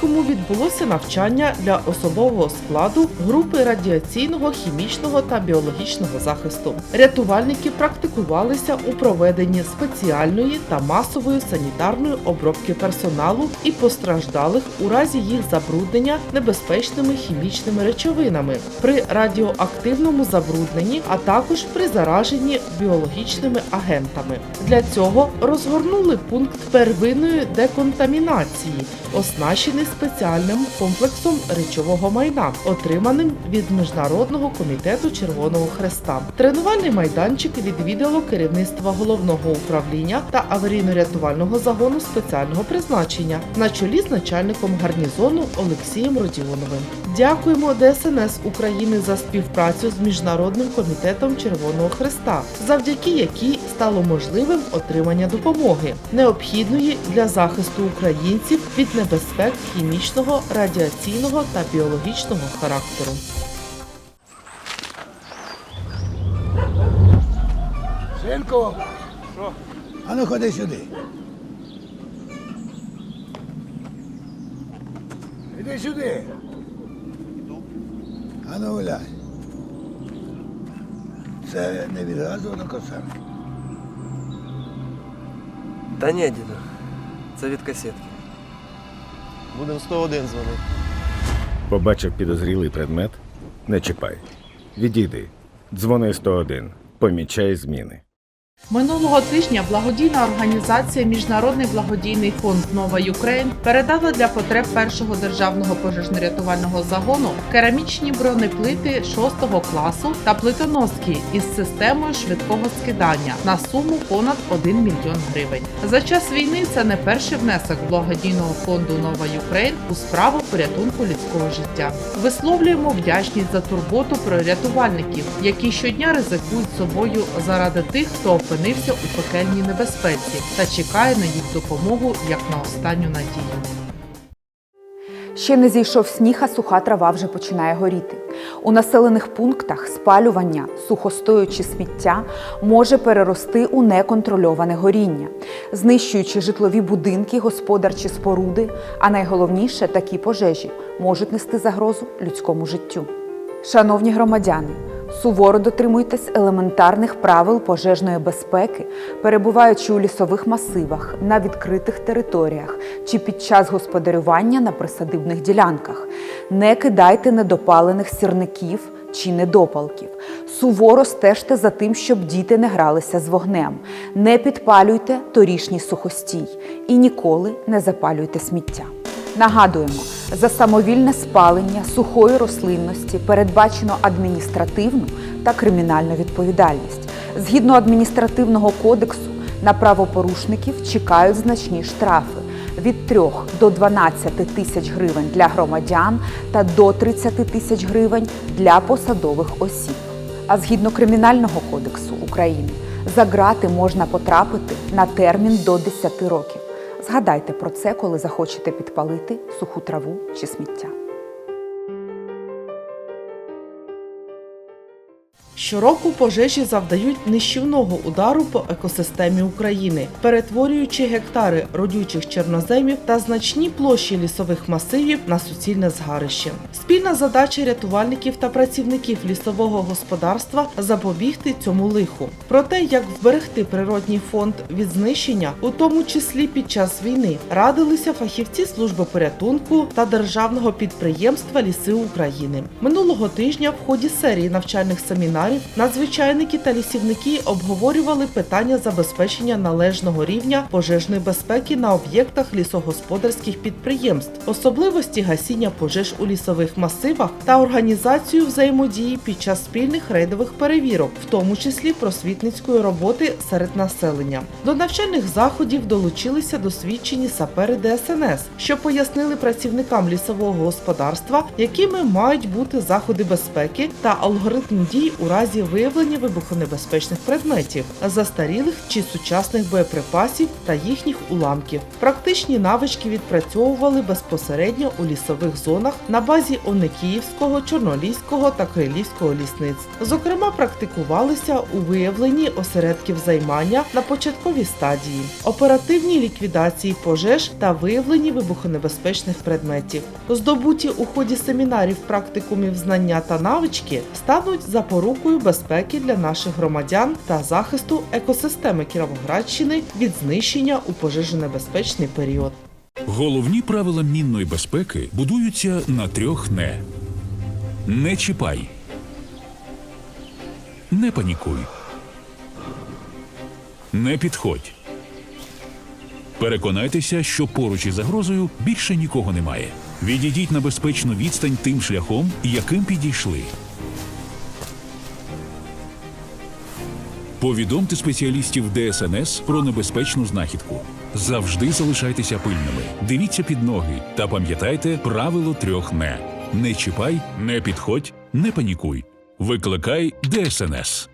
Кропивницькому відбулося навчання для особового складу групи радіаційного, хімічного та біологічного захисту. Рятувальники практикувалися у проведенні спеціальної та масової санітарної обробки персоналу і постраждалих у разі їх забруднення небезпечними хімічними речовинами при радіоактивному забрудненні, а також при зараженні біологічними агентами. Для цього розгорнули пункт первинної деконтамінації, оснащений спеціальним комплексом речового майна, отриманим від Міжнародного комітету Червоного Хреста. Тренувальний майданчик відвідало керівництво головного управління та аварійно-рятувального загону спеціального призначення на чолі з начальником гарнізону Олексієм Родіоновим. Дякуємо ДСНС України за співпрацю з Міжнародним комітетом Червоного Хреста, завдяки якій стало можливим отримання допомоги, необхідної для захисту українців від небезпек хімічного, радіаційного та біологічного характеру. Синку, а ну ходи сюди. Іди сюди. А ну гуляй. Це не від газу на косарки. Та ні, діду. Це від касетки. Будемо 101 дзвонити. Побачив підозрілий предмет? Не чіпай. Відійди. Дзвони 101. Помічай зміни. Минулого тижня благодійна організація Міжнародний благодійний фонд Нова Юкрейн передала для потреб першого державного пожежно-рятувального загону керамічні бронеплити 6 класу та плитоноски із системою швидкого скидання на суму понад 1 мільйон гривень. За час війни це не перший внесок благодійного фонду Нова Юкрейн у справу порятунку людського життя. Висловлюємо вдячність за турботу про рятувальників, які щодня ризикують собою заради тих, хто опинився у пекельній небезпеці та чекає на їх допомогу як на останню надію. Ще не зійшов сніг, а суха трава вже починає горіти. У населених пунктах спалювання, сухостоючи сміття може перерости у неконтрольоване горіння, знищуючи житлові будинки, господарчі споруди, а найголовніше такі пожежі можуть нести загрозу людському життю. Шановні громадяни, суворо дотримуйтесь елементарних правил пожежної безпеки, перебуваючи у лісових масивах, на відкритих територіях чи під час господарювання на присадибних ділянках. Не кидайте недопалених сірників чи недопалків. Суворо стежте за тим, щоб діти не гралися з вогнем. Не підпалюйте торішній сухостій і ніколи не запалюйте сміття. Нагадуємо, за самовільне спалення сухої рослинності передбачено адміністративну та кримінальну відповідальність. Згідно адміністративного кодексу, на правопорушників чекають значні штрафи від 3 до 12 тисяч гривень для громадян та до 30 тисяч гривень для посадових осіб. А згідно Кримінального кодексу України за грати можна потрапити на термін до 10 років. Згадайте про це, коли захочете підпалити суху траву чи сміття. Щороку пожежі завдають нищівного удару по екосистемі України, перетворюючи гектари родючих чорноземів та значні площі лісових масивів на суцільне згарище. Спільна задача рятувальників та працівників лісового господарства запобігти цьому лиху. Про те, як вберегти природній фонд від знищення, у тому числі під час війни, радилися фахівці служби порятунку та державного підприємства Ліси України. Минулого тижня в ході серії навчальних семінарів надзвичайники та лісівники обговорювали питання забезпечення належного рівня пожежної безпеки на об'єктах лісогосподарських підприємств, особливості гасіння пожеж у лісових масивах та організацію взаємодії під час спільних рейдових перевірок, в тому числі просвітницької роботи серед населення. До навчальних заходів долучилися досвідчені сапери ДСНС, що пояснили працівникам лісового господарства, якими мають бути заходи безпеки та алгоритм дій у разі разі виявлення вибухонебезпечних предметів, застарілих чи сучасних боєприпасів та їхніх уламків. Практичні навички відпрацьовували безпосередньо у лісових зонах на базі Оникіївського, Чорноліського та Крилівського лісництв. Зокрема, практикувалися у виявленні осередків займання на початковій стадії, оперативній ліквідації пожеж та виявленні вибухонебезпечних предметів. Здобуті у ході семінарів практикумів знання та навички стануть запорукою безпеки для наших громадян та захисту екосистеми Кіровоградщини від знищення у пожежонебезпечний період. Головні правила мінної безпеки будуються на трьох не. Не чіпай. Не панікуй. Не підходь. Переконайтеся, що поруч із загрозою більше нікого немає. Відійдіть на безпечну відстань тим шляхом, яким підійшли. Повідомте спеціалістів ДСНС про небезпечну знахідку. Завжди залишайтеся пильними, дивіться під ноги та пам'ятайте правило трьох не: не чіпай, не підходь, не панікуй. Викликай ДСНС.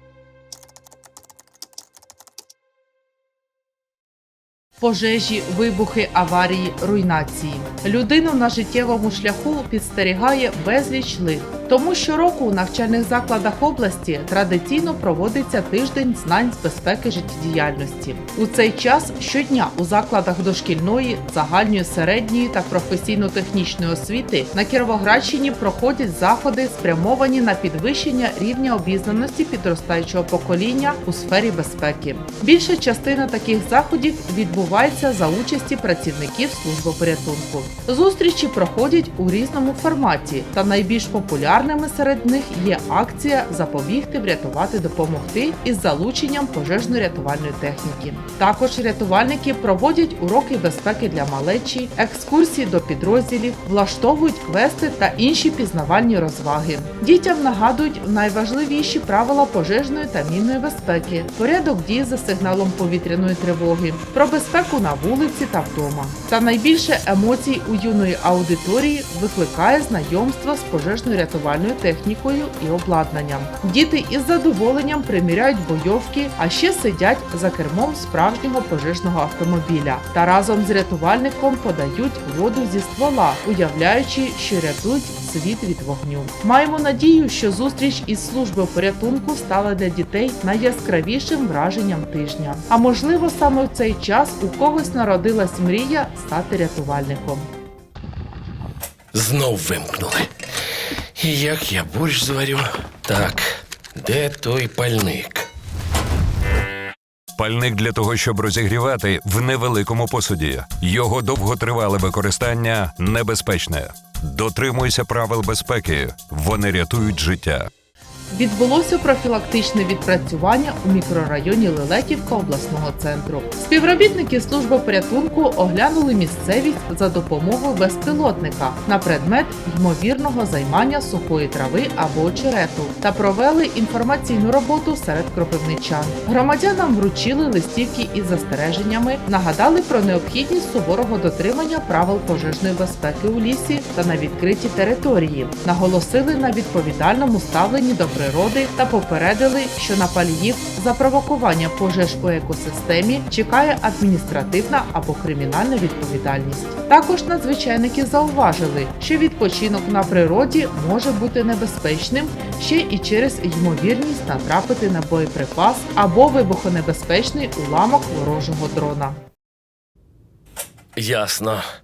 Пожежі, вибухи, аварії, руйнації. Людину на життєвому шляху підстерігає безліч лих. Тому щороку у навчальних закладах області традиційно проводиться тиждень знань з безпеки життєдіяльності. У цей час щодня у закладах дошкільної, загальної, середньої та професійно-технічної освіти на Кіровоградщині проходять заходи, спрямовані на підвищення рівня обізнаності підростаючого покоління у сфері безпеки. Більша частина таких заходів відбувається за участі працівників служби порятунку. Зустрічі проходять у різному форматі, та найбільш популярними серед них є акція Запобігти, врятувати, допомогти із залученням пожежно-рятувальної техніки. Також рятувальники проводять уроки безпеки для малечі, екскурсії до підрозділів, влаштовують квести та інші пізнавальні розваги. Дітям нагадують найважливіші правила пожежної та мінної безпеки, порядок дій за сигналом повітряної тривоги, про безпеку на вулиці та вдома. Та найбільше емоцій у юної аудиторії викликає знайомство з пожежною рятувальною технікою і обладнанням. Діти із задоволенням приміряють бойовки, а ще сидять за кермом справжнього пожежного автомобіля та разом з рятувальником подають воду зі ствола, уявляючи, що рятують світ від вогню. Маємо надію, що зустріч із службою порятунку стала для дітей найяскравішим враженням тижня. А можливо, саме в цей час у когось народилась мрія стати рятувальником. Знов вимкнули. І як я борщ зварю? Так, де той пальник? Пальник для того, щоб розігрівати в невеликому посуді. Його довготривале використання небезпечне. Дотримуйся правил безпеки. Вони рятують життя. Відбулося профілактичне відпрацювання у мікрорайоні Лелеківка обласного центру. Співробітники служби порятунку оглянули місцевість за допомогою безпілотника на предмет ймовірного займання сухої трави або очерету та провели інформаційну роботу серед кропивничан. Громадянам вручили листівки із застереженнями, нагадали про необхідність суворого дотримання правил пожежної безпеки у лісі та на відкритій території, наголосили на відповідальному ставленні до природи та попередили, що на паліїв за провокування пожеж у екосистемі чекає адміністративна або кримінальна відповідальність. Також надзвичайники зауважили, що відпочинок на природі може бути небезпечним ще і через ймовірність натрапити на боєприпас або вибухонебезпечний уламок ворожого дрона. Ясно.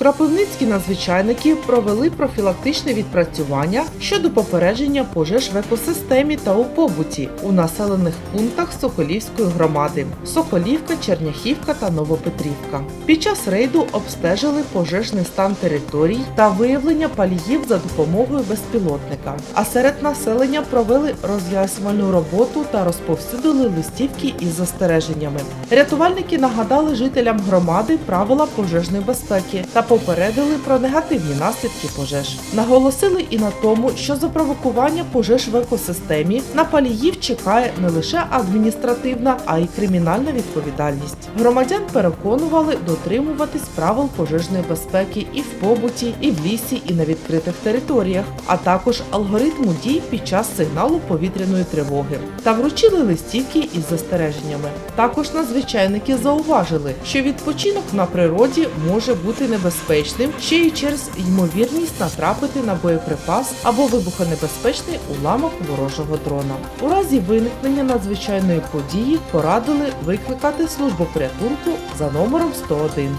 Кропивницькі надзвичайники провели профілактичне відпрацювання щодо попередження пожеж в екосистемі та у побуті у населених пунктах Соколівської громади Соколівка, Черняхівка та Новопетрівка. Під час рейду обстежили пожежний стан територій та виявлення паліїв за допомогою безпілотника. А серед населення провели роз'яснювальну роботу та розповсюдили листівки із застереженнями. Рятувальники нагадали жителям громади правила пожежної безпеки та попередили про негативні наслідки пожеж. Наголосили і на тому, що за провокування пожеж в екосистемі на паліїв чекає не лише адміністративна, а й кримінальна відповідальність. Громадян переконували дотримуватись правил пожежної безпеки і в побуті, і в лісі, і на відкритих територіях, а також алгоритму дій під час сигналу повітряної тривоги. Та вручили листівки із застереженнями. Також надзвичайники зауважили, що відпочинок на природі може бути небезпечним ще й через ймовірність натрапити на боєприпас або вибухонебезпечний уламок ворожого дрона. У разі виникнення надзвичайної події порадили викликати службу порятунку за номером 101.